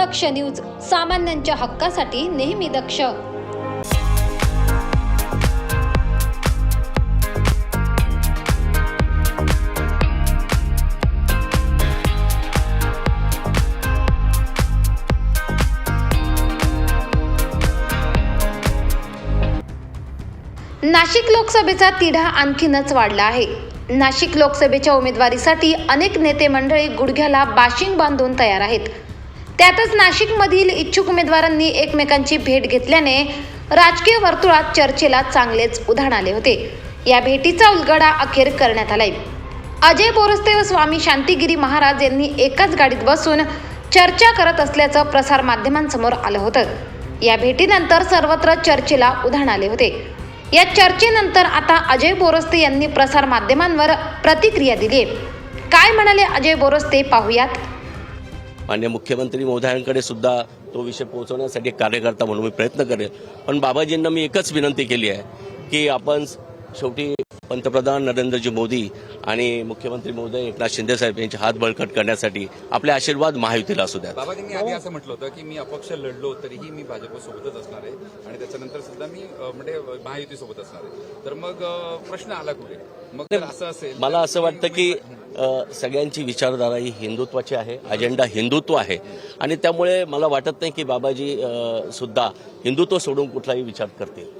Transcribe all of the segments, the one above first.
दक्ष news सामान्यांच्या हक्कासाठी नेहमी दक्ष. नाशिक लोकसभेचा तिढा आणखीनच वाढला आहे. नाशिक लोकसभेच्या उमेदवारीसाठी अनेक नेते मंडळी गुडघ्याला बाशिंग बांधून तयार आहेत. त्यातच नाशिकमधील इच्छुक उमेदवारांनी एकमेकांची भेट घेतल्याने राजकीय वर्तुळात चर्चेला चांगलेच उधाण आले होते. या भेटीचा उलगडा अखेर करण्यात आलाय. अजय बोरस्ते व स्वामी शांतिगिरी महाराज यांनी एकाच गाडीत बसून चर्चा करत असल्याचं प्रसार माध्यमांसमोर आलं होतं. या भेटीनंतर सर्वत्र चर्चेला उधाण आले होते. या चर्चेनंतर आता अजय बोरस्ते यांनी प्रसार माध्यमांवर प्रतिक्रिया दिली काय म्हणाले अजय बोरस्ते पाहूयात. मान्य मुख्यमंत्री महोदयांकडे सुद्धा तो विषय पोहोचवण्यासाठी कार्यकर्ता म्हणून मी प्रयत्न करेन. पण बाबाजींना मी एकच विनंती केली आहे की आपण शेवटी पंतप्रधान नरेंद्रजी मोदी आणि मुख्यमंत्री महोदय एकनाथ शिंदेसाहेब यांचे हात बळकट करण्यासाठी आपले आशीर्वाद महायुतीला असू द्यात. बाबाजींनी आधी असं म्हटलं होतं की मी अपक्ष लढलो तरीही मी भाजपसोबतच असणार आहे. आणि त्याच्यानंतर सुद्धा मी म्हणजे महायुतीसोबत असणार आहे. तर मग प्रश्न आला कुठे? मग असं असेल मला असं वाटतं की सगळ्यांची विचारधारा ही हिंदुत्वाची आहे अजेंडा हिंदुत्व आहे. आणि त्यामुळे मला वाटत नाही की बाबाजी सुद्धा हिंदुत्व सोडून कुठलाही विचार करतील.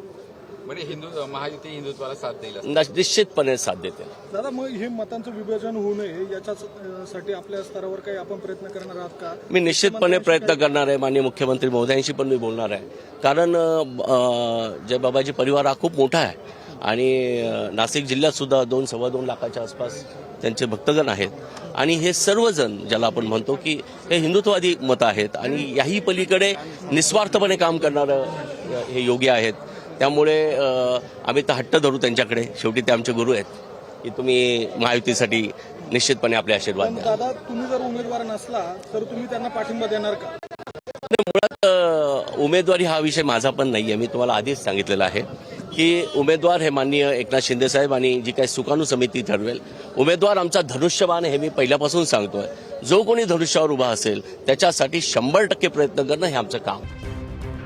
म्हणजे हिंदू महायुती हिंदुत्वाला साथ देईल असं. निश्चितपणे साथ देतील दादा मग हे मतांचं विभाजन होऊ नये याच्यासाठी आपल्या स्तरावर काही आपण प्रयत्न करणार आहात का? मी निश्चितपणे प्रयत्न करणार आहे माननीय मुख्यमंत्री महोदयांशी पण मी बोलणार आहे. कारण अ, जय बाबाजी परिवार हा खूप मोठा आहे. आणि अ, नाशिक जिल्ह्यात सुद्धा दोन सव्वा दोन लाखाच्या आसपास त्यांचे भक्तगण आहेत. आणि हे सर्वजण ज्याला आपण म्हणतो की हे हिंदुत्ववादी मतं आहेत. आणि याही पलीकडे निस्वार्थपणे काम करणारं अ, हे योगी आहेत. त्यामुळे आम्ही तर हट्ट धरू त्यांच्याकडे. शेवटी ते आमचे गुरु आहेत. की तुम्ही महायुतीसाठी निश्चितपणे आपले आशीर्वाद द्या. दादा तुम्ही जर उमेदवार नसला तर तुम्ही त्यांना पाठिंबा देणार का? नाही, मुळात उमेदवारी हा विषय माझा पण नाहीये. मी तुम्हाला आधीच सांगितलेलं आहे की उमेदवार हे माननीय एकनाथ शिंदेसाहेब आणि जी काही सुकाणू समिती ठरवेल उमेदवार आमचा धनुष्यबाण हे मी पहिल्यापासून सांगतोय. जो कोणी धनुष्यावर उभा असेल त्याच्यासाठी शंभर टक्के प्रयत्न करणं हे आमचं काम.